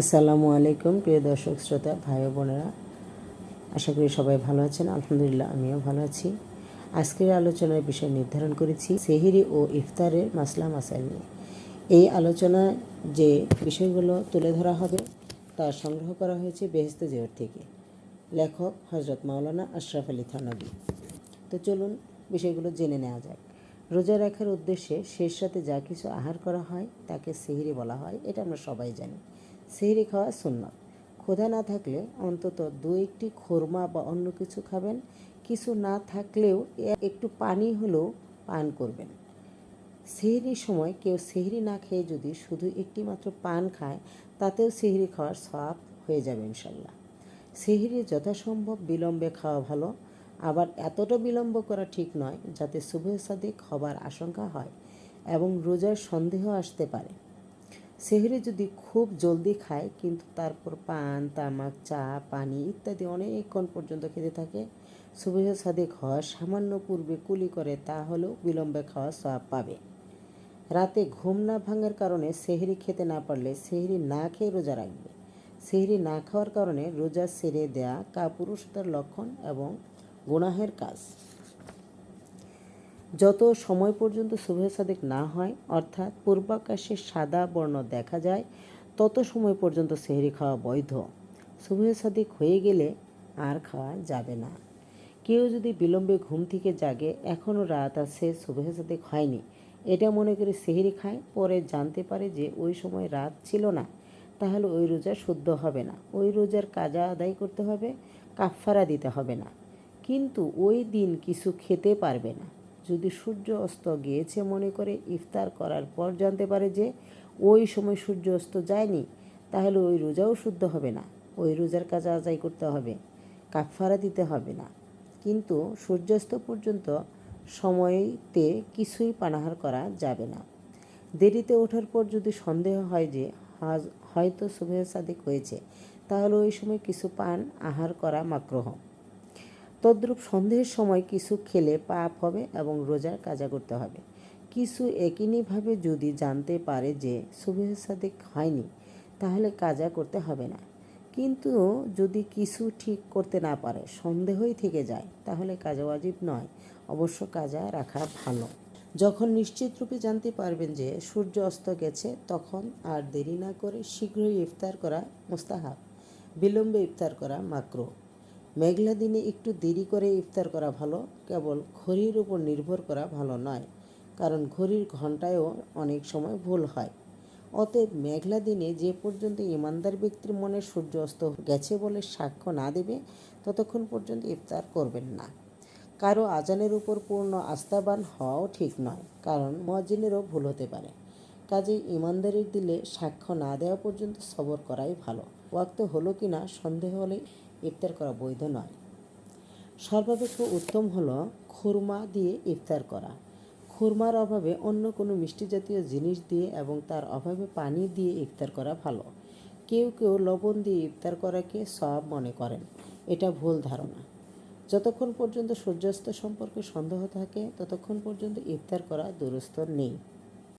আসসালামু আলাইকুম, প্রিয় দর্শক, শ্রোতা, ভাই বোনেরা। আশা করি সবাই ভালো আছেন। আলহামদুলিল্লাহ, আমিও ভালো আছি। আজকের আলোচনার বিষয় নির্ধারণ করেছি, সেহিরি ও ইফতারের মাসলা মাসাইল নিয়ে। এই আলোচনায় যে বিষয়গুলো তুলে ধরা হবে, তা সংগ্রহ করা হয়েছে বেহেস্ত জেওর থেকে। লেখক হজরত মাওলানা আশরাফ আলী থানবী তো চলুন, বিষয়গুলো জেনে নেওয়া যাক। রোজা রাখার উদ্দেশ্যে শেষ রাতে যা কিছু আহার করা হয়, তাকে সেহরি বলা হয়। এটা আমরা সবাই জানি। সেহরি খাওয়া সুন্নত। ক্ষুধা না থাকলে অন্তত দু একটি খোরমা বা অন্য কিছু খাবেন। কিছু না থাকলেও একটু পানি হলেও পান করবেন। সেহরির সময় কেউ সেহরি না খেয়ে যদি শুধু একটি মাত্র পান খায়, তাতেও সেহরি খাওয়ার সব হয়ে যাবে ইনশাল্লাহ। সেহরি যথাসম্ভব বিলম্বে খাওয়া ভালো। আবার এতটা বিলম্ব করা ঠিক নয় যাতে শুভ সাদিক হবার আশঙ্কা হয় এবং রোজার সন্দেহ আসতে পারে। সেহরি যদি খুব জলদি খায়, কিন্তু তারপর পান, তামাক, চা, পানি ইত্যাদি অনেকক্ষণ পর্যন্ত খেতে থাকে সুবহ সাদিক হওয়ার সামান্য পূর্বে কুলি করে, তাহলেও বিলম্বে খাওয়া সব পাবে। রাতে ঘুম না ভাঙার কারণে সেহরি খেতে না পারলে সেহরি না খেয়ে রোজা রাখবে। সেহরি না খাওয়ার কারণে রোজা সেরে দেয়া কাপুরুষতার লক্ষণ এবং গুনাহের কাজ। যত সময় পর্যন্ত শুভ সাদেক না হয়, অর্থাৎ পূর্বাকাশে সাদা বর্ণ দেখা যায়, তত সময় পর্যন্ত সেহরি খাওয়া বৈধ। শুভ সাদিক হয়ে গেলে আর খাওয়া যাবে না। কেউ যদি বিলম্বে ঘুম থেকে জাগে, এখনও রাত আছে শুভ সাদেক হয়নি। এটা মনে করে সেহরি খায়, পরে জানতে পারে যে ওই সময় রাত ছিল না, তাহলে ওই রোজা শুদ্ধ হবে না। ওই রোজার কাজা আদায় করতে হবে, কাফফারা দিতে হবে না। কিন্তু ওই দিন কিছু খেতে পারবে না। যদি সূর্য অস্ত গিয়েছে মনে করে ইফতার করার পর জানতে পারে যে ওই সময় সূর্য অস্ত যায়নি, তাহলে ওই রোজাও শুদ্ধ হবে না। ওই রোজার কাজ আদায় করতে হবে কাফারা দিতে হবে না। কিন্তু সূর্যাস্ত পর্যন্ত সময়তে কিছুই পানাহার করা যাবে না। দেরিতে ওঠার পর যদি সন্দেহ হয় যে হয়তো শুভে সাদিক হয়েছে, তাহলে ওই সময় কিছু পান আহার করা মাগ্রহ তদ্রূপ সন্দেহের সময় কিছু খেলে পাপ হবে এবং রোজার কাজা করতে হবে। কিছু একইভাবে যদি জানতে পারে যে সুবেহ হয়নি, তাহলে কাজা করতে হবে না। কিন্তু যদি কিছু ঠিক করতে না পারে, সন্দেহই থেকে যায়, তাহলে কাজা ওয়াজিব নয়। অবশ্য কাজা রাখা ভালো। যখন নিশ্চিত রূপে জানতে পারবেন যে সূর্য অস্ত গেছে, তখন আর দেরি না করে শীঘ্রই ইফতার করা মোস্তাহাব। বিলম্বে ইফতার করা মাকরো। মেঘলা দিনে একটু দেরি করে ইফতার করা ভালো, কেবল ঘড়ির উপর নির্ভর করা ভালো নয়, কারণ ঘড়ির ঘন্টায়ও অনেক সময় ভুল হয়। অতএব মেঘলা দিনে যে পর্যন্ত ইমানদার ব্যক্তির মনে সূর্য অস্ত গেছে বলে সাক্ষ্য না দেবে, ততক্ষণ পর্যন্ত ইফতার করবেন না। কারও আজানের উপর পূর্ণ আস্থাবান হওয়াও ঠিক নয়, কারণ মজিনেরও ভুল হতে পারে। কাজে ইমানদারির দিলে সাক্ষ্য না দেওয়া পর্যন্ত সবর করাই ভালো। ওয়াক্ত হলো কি না সন্দেহ হলে ইফতার করা বৈধ নয়। সর্বাপেক্ষা উত্তম হলো খুরমা দিয়ে ইফতার করা। খুরমার অভাবে অন্য কোনো মিষ্টি জাতীয় জিনিস দিয়ে এবং তার অভাবে পানি দিয়ে ইফতার করা ভালো। কেউ কেউ লবণ দিয়ে ইফতার করাকে সব মনে করেন। এটা ভুল ধারণা। যতক্ষণ পর্যন্ত সূর্যাস্ত সম্পর্কে সন্দেহ থাকে, ততক্ষণ পর্যন্ত ইফতার করা দুরস্থ নেই।